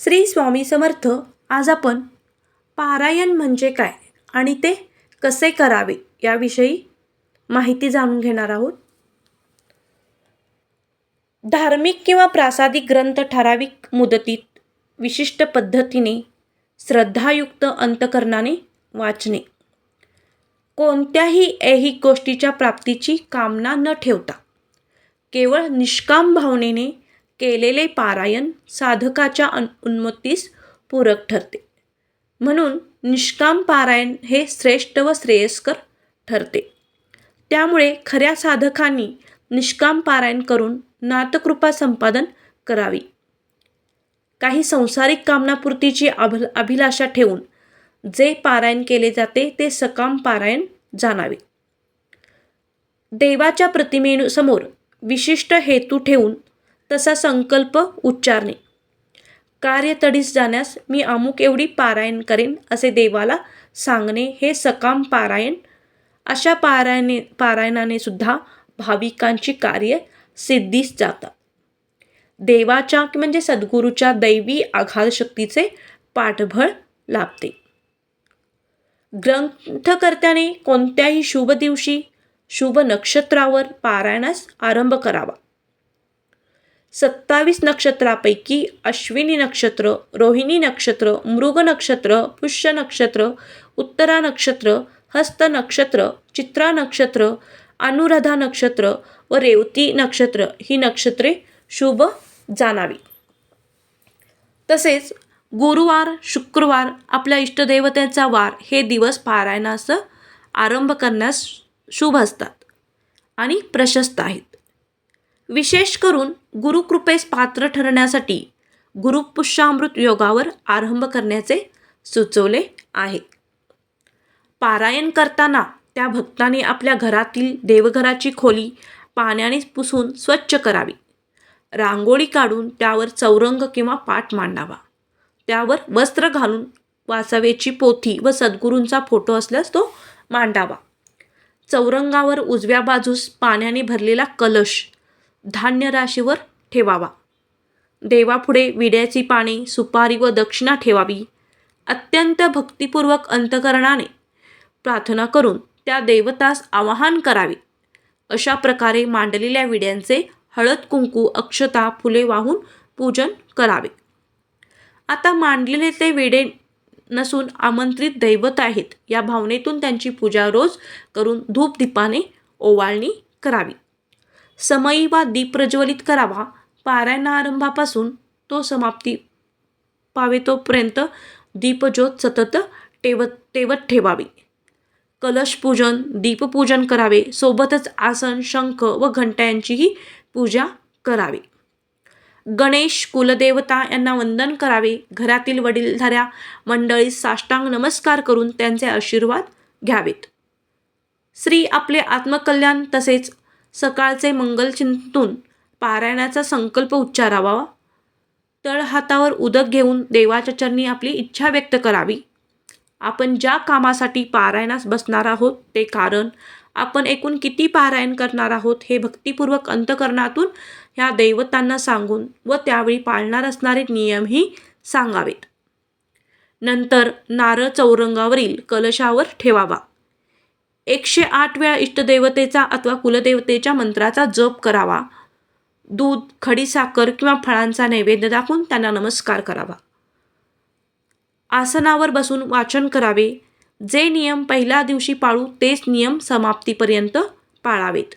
श्री स्वामी समर्थ आज आपण पारायण म्हणजे काय आणि ते कसे करावे याविषयी माहिती जाणून घेणार आहोत. धार्मिक किंवा प्रासादिक ग्रंथ ठराविक मुदतीत विशिष्ट पद्धतीने श्रद्धायुक्त अंतकरणाने वाचणे. कोणत्याही ऐहिक गोष्टीच्या प्राप्तीची कामना न ठेवता केवळ निष्काम भावनेने केलेले पारायण साधकाच्या अन उन्मत्तीस पूरक ठरते. म्हणून निष्काम पारायण हे श्रेष्ठ व श्रेयस्कर ठरते. त्यामुळे खऱ्या साधकांनी निष्काम पारायण करून नातकृपा संपादन करावी. काही संसारिक कामनापूर्तीची अभ अभिलाषा ठेवून जे पारायण केले जाते ते सकाम पारायण जाणावे. देवाच्या प्रतिमेसमोर विशिष्ट हेतू ठेवून तसा संकल्प उच्चारणे. कार्यतडीस जाण्यास मी अमुक एवढी पारायण करेन असे देवाला सांगणे हे सकाम पारायण. अशा पारायणे पारायणाने सुद्धा भाविकांची कार्य सिद्धीस जातात देवाच्या म्हणजे सद्गुरूच्या दैवी आघात शक्तीचे पाठबळ लाभते. ग्रंथकर्त्याने कोणत्याही शुभ दिवशी शुभ नक्षत्रावर पारायणास आरंभ करावा. सत्तावीस नक्षत्रापैकी अश्विनी नक्षत्र रोहिणी नक्षत्र मृग नक्षत्र पुष्य नक्षत्र उत्तरा नक्षत्र हस्त नक्षत्र चित्रा नक्षत्र अनुराधा नक्षत्र व रेवती नक्षत्र ही नक्षत्रे शुभ जाणावी. तसेच गुरुवार शुक्रवार आपल्या इष्टदेवतेचा वार हे दिवस पारायणास आरंभ करण्यास शुभ असतात आणि प्रशस्त आहेत. विशेष करून गुरुकृपेस पात्र ठरण्यासाठी गुरुपुष्यामृत योगावर आरंभ करण्याचे सुचवले आहे. पारायण करताना त्या भक्ताने आपल्या घरातील देवघराची खोली पाण्याने पुसून स्वच्छ करावी. रांगोळी काढून त्यावर चौरंग किंवा पाठ मांडावा. त्यावर वस्त्र घालून वाचावेची पोथी व सद्गुरूंचा फोटो असल्यास तो मांडावा. चौरंगावर उजव्या बाजूस पाण्याने भरलेला कलश धान्य राशीवर ठेवावा. देवापुढे विड्याची पाने सुपारी व दक्षिणा ठेवावी. अत्यंत भक्तिपूर्वक अंतकरणाने प्रार्थना करून त्या देवतास आवाहन करावे. अशा प्रकारे मांडलेल्या विड्यांचे हळद कुंकू अक्षता फुले वाहून पूजन करावे. आता मांडलेले ते विडे नसून आमंत्रित दैवत आहेत. या भावनेतून त्यांची पूजा रोज करून धूपदीपाने ओवाळणी करावी. समयी वा दीप प्रज्वलित करावा. पारायणारंभापासून तो समाप्ती पावे तोपर्यंत दीपज्योत सतत टेवत टेवत ठेवावी. कलशपूजन दीपपूजन करावे सोबतच आसन शंख व घंट्यांचीही पूजा करावी. गणेश कुलदेवता यांना वंदन करावे. घरातील वडीलधाऱ्या मंडळीस साष्टांग नमस्कार करून त्यांचे आशीर्वाद घ्यावेत. श्री आपले आत्मकल्याण तसेच सकाळचे मंगल चिंतून पारायणाचा संकल्प उच्चारावा. तळहातावर उदक घेऊन देवाच्या चरणी आपली इच्छा व्यक्त करावी. आपण ज्या कामासाठी पारायणास बसणार आहोत ते कारण आपण एकूण किती पारायण करणार आहोत हे भक्तिपूर्वक अंतकरणातून ह्या दैवतांना सांगून व त्यावेळी पाळणार असणारे नियमही सांगावेत. नंतर नारळ चौरंगावरील कलशावर ठेवावा. एकशे आठ वेळा इष्टदेवतेचा अथवा कुलदेवतेच्या मंत्राचा जप करावा. दूध खडीसाखर किंवा फळांचा नैवेद्य दाखवून त्यांना नमस्कार करावा. आसनावर बसून वाचन करावे. जे नियम पहिल्या दिवशी पाळू तेच नियम समाप्तीपर्यंत पाळावेत.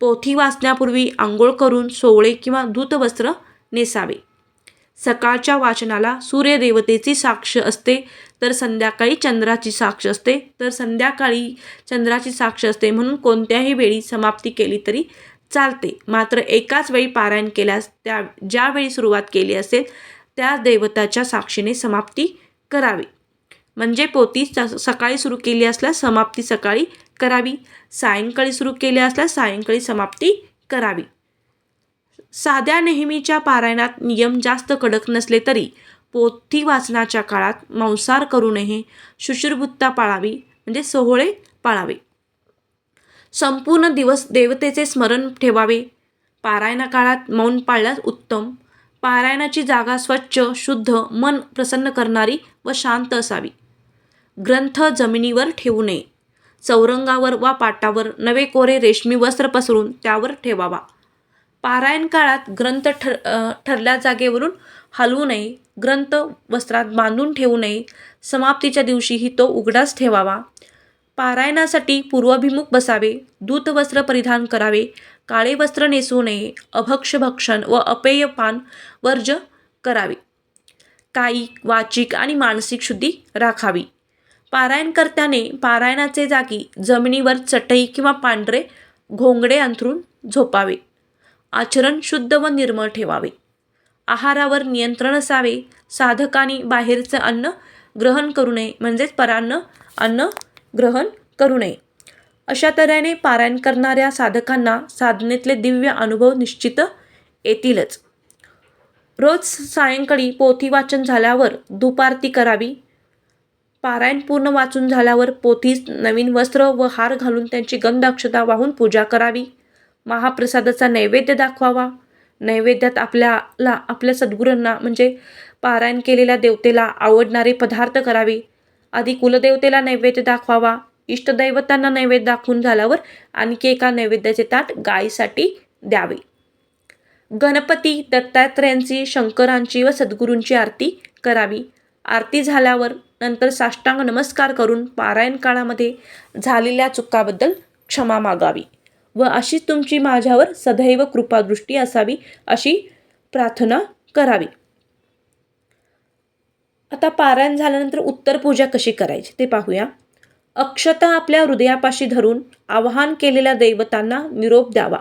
पोथी वाचण्यापूर्वी आंघोळ करून सोवळे किंवा धूतवस्त्र नेसावे. सकाळच्या वाचनाला सूर्यदेवतेची साक्ष असते तर संध्याकाळी चंद्राची साक्ष असते. तर संध्याकाळी चंद्राची साक्ष असते म्हणून कोणत्याही वेळी समाप्ती केली तरी चालते. मात्र एकाच वेळी पारायण केल्यास त्या ज्यावेळी सुरुवात केली असेल त्या देवताच्या साक्षीने समाप्ती करावी. म्हणजे पोती सकाळी सुरू केली असल्यास समाप्ती सकाळी करावी. सायंकाळी सुरू केली असल्यास सायंकाळी समाप्ती करावी. साध्या नेहमीच्या पारायणात नियम जास्त कडक नसले तरी पोथी वाचनाच्या काळात मांसार करू नये शुश्रुभुत्ता पाळावी म्हणजे सोहळे पाळावे. संपूर्ण दिवस देवतेचे स्मरण ठेवावे. पारायणा काळात मौन पाळल्यास उत्तम. पारायणाची जागा स्वच्छ शुद्ध मन प्रसन्न करणारी व शांत असावी. ग्रंथ जमिनीवर ठेवू नये. चौरंगावर वा पाटावर नवे कोरे रेशमी वस्त्र पसरून त्यावर ठेवावा. पारायण काळात ग्रंथ ठर ठरल्या जागेवरून हलवू नये. ग्रंथ वस्त्रात बांधून ठेवू नये. समाप्तीच्या दिवशीही तो उघडाच ठेवावा. पारायणासाठी पूर्वाभिमुख बसावे. दूत वस्त्र परिधान करावे. काळे वस्त्र नेसू नये. अभक्ष भक्षण व अपेयपान वर्ज करावे. कायिक वाचिक आणि मानसिक शुद्धी राखावी. पारायणकर्त्याने पारायणाचे जागी जमिनीवर चटई किंवा पांढरे घोंगडे अंथरून झोपावे. आचरण शुद्ध व निर्मळ ठेवावे. आहारावर नियंत्रण असावे. साधकांनी बाहेरचं अन्न ग्रहण करू नये. म्हणजेच परान्न अन्न ग्रहण करू नये. अशा तऱ्हेने पारायण करणाऱ्या साधकांना साधनेतले दिव्य अनुभव निश्चित येतीलच. रोज सायंकाळी पोथी वाचन झाल्यावर दुपारती करावी. पारायण पूर्ण वाचून झाल्यावर पोथीस नवीन वस्त्र व हार घालून त्यांची गंधाक्षता वाहून पूजा करावी. महाप्रसादाचा नैवेद्य दाखवावा. नैवेद्यात आपल्याला आपल्या सद्गुरूंना म्हणजे पारायण केलेल्या देवतेला आवडणारे पदार्थ करावे. आधी कुलदेवतेला नैवेद्य दाखवावा. इष्टदैवतांना नैवेद्य दाखवून झाल्यावर आणखी एका नैवेद्याचे ताट गायीसाठी द्यावे. गणपती दत्तात्रयांची शंकरांची व सद्गुरूंची आरती करावी. आरती झाल्यावर नंतर साष्टांग नमस्कार करून पारायण काळामध्ये झालेल्या चुकाबद्दल क्षमा मागावी. व अशीच तुमची माझ्यावर सदैव कृपादृष्टी असावी अशी प्रार्थना करावी. आता पारायण झाल्यानंतर उत्तर पूजा कशी करायची ते पाहूया. अक्षता आपल्या हृदयापाशी धरून आवाहन केलेल्या दैवतांना निरोप द्यावा.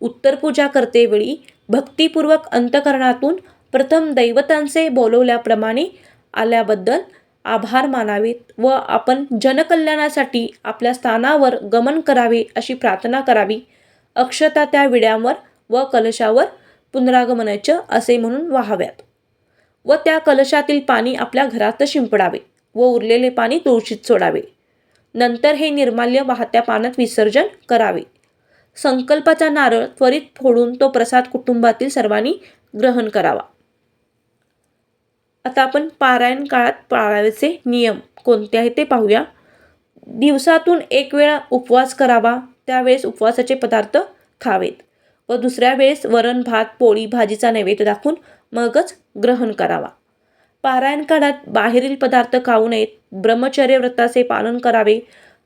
उत्तर पूजा करतेवेळी भक्तिपूर्वक अंतकरणातून प्रथम दैवतांचे बोलवल्याप्रमाणे आल्याबद्दल आभार मानावेत व आपण जनकल्याणासाठी आपल्या स्थानावर गमन करावे अशी प्रार्थना करावी. अक्षता त्या विड्यावर व कलशावर पुनरागमनाचं असे म्हणून वाहाव्यात. व त्या कलशातील पाणी आपल्या घरात शिंपडावे व उरलेले पाणी तुळशीत सोडावे. नंतर हे निर्माल्य वाहत्या पाण्यात विसर्जन करावे. संकल्पाचा नारळ त्वरित फोडून तो प्रसाद कुटुंबातील सर्वांनी ग्रहण करावा. आता आपण पारायण काळात पाळावेचे नियम कोणते आहे ते पाहूया. दिवसातून एक वेळा उपवास करावा त्यावेळेस उपवासाचे पदार्थ खावेत. व दुसऱ्या वेळेस वरण भात पोळी भाजीचा नैवेद्य दाखवून मगच ग्रहण करावा. पारायण काळात बाहेरील पदार्थ खाऊ नयेत ब्रह्मचर्य व्रताचे पालन करावे.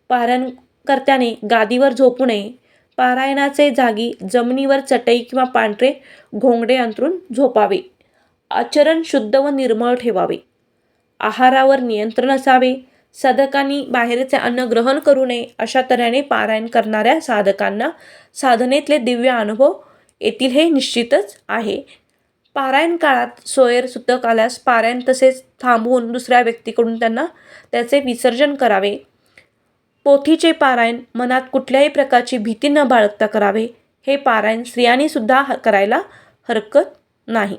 पारायणकर्त्याने गादीवर झोपू नये. पारायणाचे जागी जमिनीवर चटई किंवा पांढरे घोंगडे अंतरून झोपावे. आचरण शुद्ध व निर्मळ ठेवावे. आहारावर नियंत्रण असावे. साधकांनी बाहेरचे अन्न ग्रहण करू नये अशा तऱ्हेने पारायण करणाऱ्या साधकांना साधनेतले दिव्य अनुभव येतील हे निश्चितच आहे. पारायण काळात सोयर सुतक आल्यास पारायण तसेच थांबवून दुसऱ्या व्यक्तीकडून त्यांना त्याचे विसर्जन करावे. पोथीचे पारायण मनात कुठल्याही प्रकारची भीती न बाळगता करावे. हे पारायण स्त्रियांनीसुद्धा ह- करायला हरकत नाही.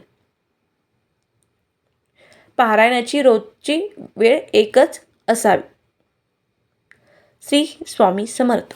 पारायणाची रोजची वेळ एकच असावी. श्री स्वामी समर्थ.